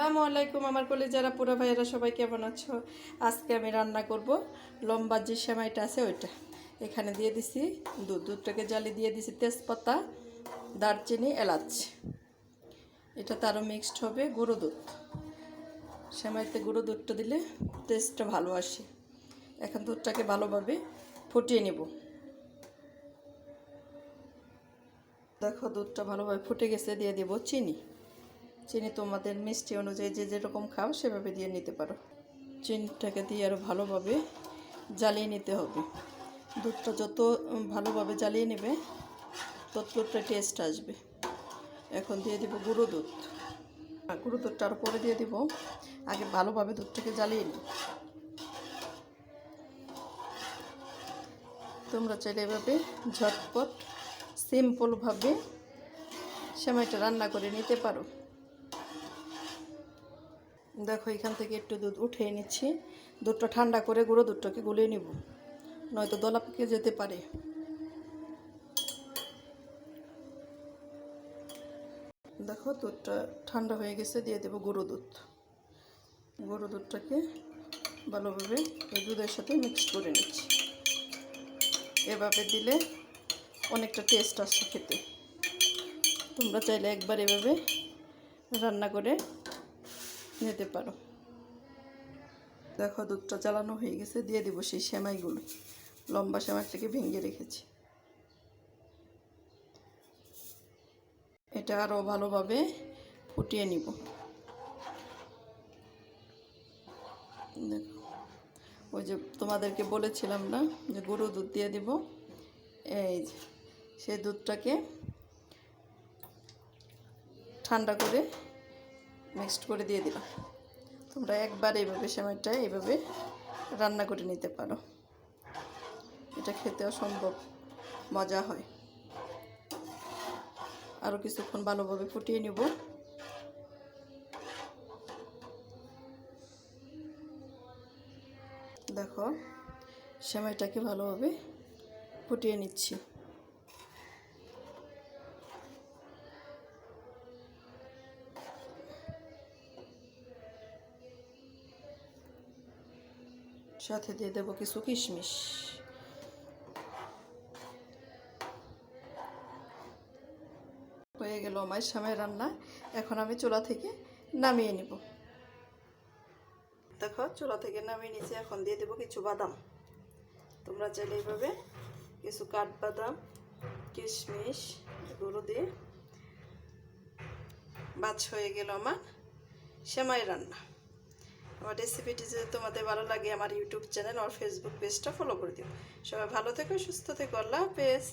আসসালামু আলাইকুম আমার কলে যারা পুরো ভাইয়েরা সবাই কেমন আছো? আজকে আমি রান্না করব। লম্বা যে সেমাইটা আছে ওইটা। এখানে দিয়ে দিছি দুধ। দুধটাকে জালি দিয়ে দিছি তেজপাতা, দারচিনি, এলাচ। এটা তারও মিক্সড হবে গুঁড়ো দুধ। সেমাইতে গুঁড়ো দুধটা দিলে টেস্টটা ভালো আসে। এখন দুধটাকে ভালোভাবে ফুটিয়ে নেব। দেখো দুধটা ভালোভাবে ফুটে গেছে, দিয়ে দেবো চিনি। চিনি তোমাদের মিষ্টি অনুযায়ী যে যেরকম খাও সেভাবে দিয়ে নিতে পারো। চিনিটাকে দিয়ে আরও ভালোভাবে জ্বালিয়ে নিতে হবে। দুধটা যত ভালোভাবে জ্বালিয়ে নেবে ততটা টেস্ট আসবে। এখন দিয়ে দিব গুঁড়ো দুধ। গুঁড়ো দুধটা আরও পরে দিয়ে দিব। আগে ভালোভাবে দুধটাকে জ্বালিয়ে নিই। তোমরা চাইলে এভাবে ঝটপট সিম্পলভাবে সেমাইটা রান্না করে নিতে পারো। দেখো, এখান থেকে একটু দুধ উঠিয়ে নিচ্ছি। দুধটা ঠান্ডা করে গুঁড়ো দুধটাকে গুলিয়ে নিব। নয়তো দলা পেকে যেতে পারে। দেখো, দুধটা ঠান্ডা হয়ে গেছে, দিয়ে দেবো গুঁড়ো দুধ। গুঁড়ো দুধটাকে ভালোভাবে এই দুধের সাথে মিক্স করে নিচ্ছি। এভাবে দিলে অনেকটা টেস্ট আসছে খেতে। তোমরা চাইলে একবার এভাবে রান্না করে নিতে পারো। দেখো, দুধটা চালানো হয়ে গেছে, দিয়ে দেবো সেই সেমাইগুলো। লম্বা সেমাইটাকে ভেঙে রেখেছি। এটা আরও ভালোভাবে ফুটিয়ে নিব। দেখো, ওই যে তোমাদেরকে বলেছিলাম না, যে গরু দুধ দিয়ে দিব। এই যে, সেই দুধটাকে ঠান্ডা করে মিক্সড করে দিয়ে দিলাম। তোমরা একবার এইভাবে সেমাইটা এইভাবে রান্না করে নিতে পারো। এটা খেতে অসম্ভব মজা হয়। আরও কিছুক্ষণ ভালোভাবে ফুটিয়ে নেব। দেখো, সেমাইটাকে ভালোভাবে ফুটিয়ে নিচ্ছি। সাথে দিয়ে দেবো কিছু কিশমিশ। হয়ে গেল আমার সময় রান্না। এখন আমি চুলা থেকে নামিয়ে নিব। দেখো, চুলা থেকে নামিয়ে নিয়েছি, এখন দিয়ে দেবো কিছু বাদাম। তোমরা চাইলে এইভাবে কিছু কাঠবাদাম, কিশমিশ এগুলো দিয়ে বাছ হয়ে গেল আমার সেমাই রান্না। আমার রেসিপিটি যদি তোমাদের ভালো লাগে আমার ইউটিউব চ্যানেল আর ফেসবুক পেজটা ফলো করে দিও। সবাই ভালো থেকো, সুস্থ থেকো, আল্লাহ হাফেজ।